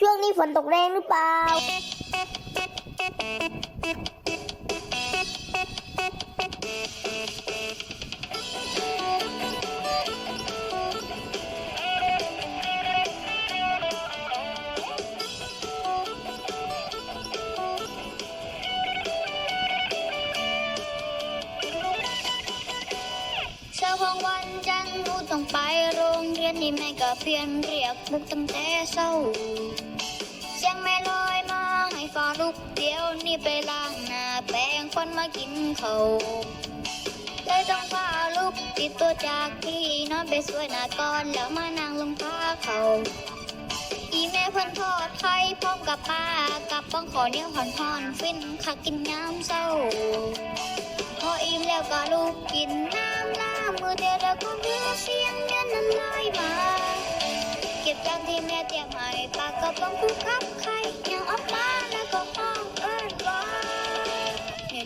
ช่วงนี้ฝนตกแรงหรือเปล่า เช้าวันจันทร์หนูต้องไปโรงเรียนนี่แม่ก็เพียนเรียกบุกตั้งแต่เร้า กเดี๋ยวนี่ไปล้างหน้าแปรงฟันมากินเขาได้ต้องพาลูกติดตัวจากที่นอนไปสวยหน้าก่อนแล้วมานั่งลงผ้าเขาอีแม่เพิ่นทอดไข่พร้อมกับป้ากับป้องขอเดียวหอนหอนฟินขักกินน้ำเศร้า พออิ่มแล้วก็ลูกกินน้ำล้ามือเดียวแล้วก็เพื่อเสียงเดือนนั้นลอยมา เก็บตันที่แม่เตรียมให้ป้ากับป้องคู่คับไข่ยังออกมา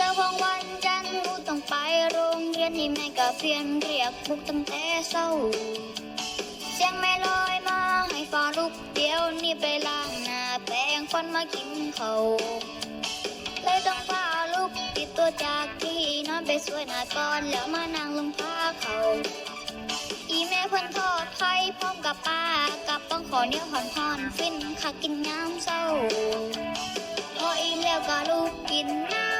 ช้าของวันจันทร์ลูกต้องไปโรงเรียนนี่แม่ก็เพียนเรียกลูกตั้งแต่เศร้า เสียงแม่ลอยมาให้ฟ้าลูกเดียวนี่ไปล้างหน้าแปรงฟันมากินเขาเลยต้องพาลูกติดตัวจากที่นอนไปสวยหน้าก่อนแล้วมานั่งลงผ้าเขาอีแม่เพิ่นทอดไข่พร้อมกับป้ากับป้องขอเนื้อหอนพอนฟินค่ะกินน้ำเศร้าพออิ่มแล้วก็ลูกกินน้ำ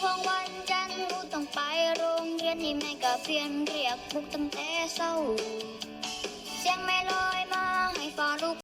เช้าของวันจันทร์หนูต้องไปโรงเรียนนี่แม่ก็เพียนเรียกบุกตั้งแต่เช้า เสียงแม่ลอยมาให้ฟ้าลูก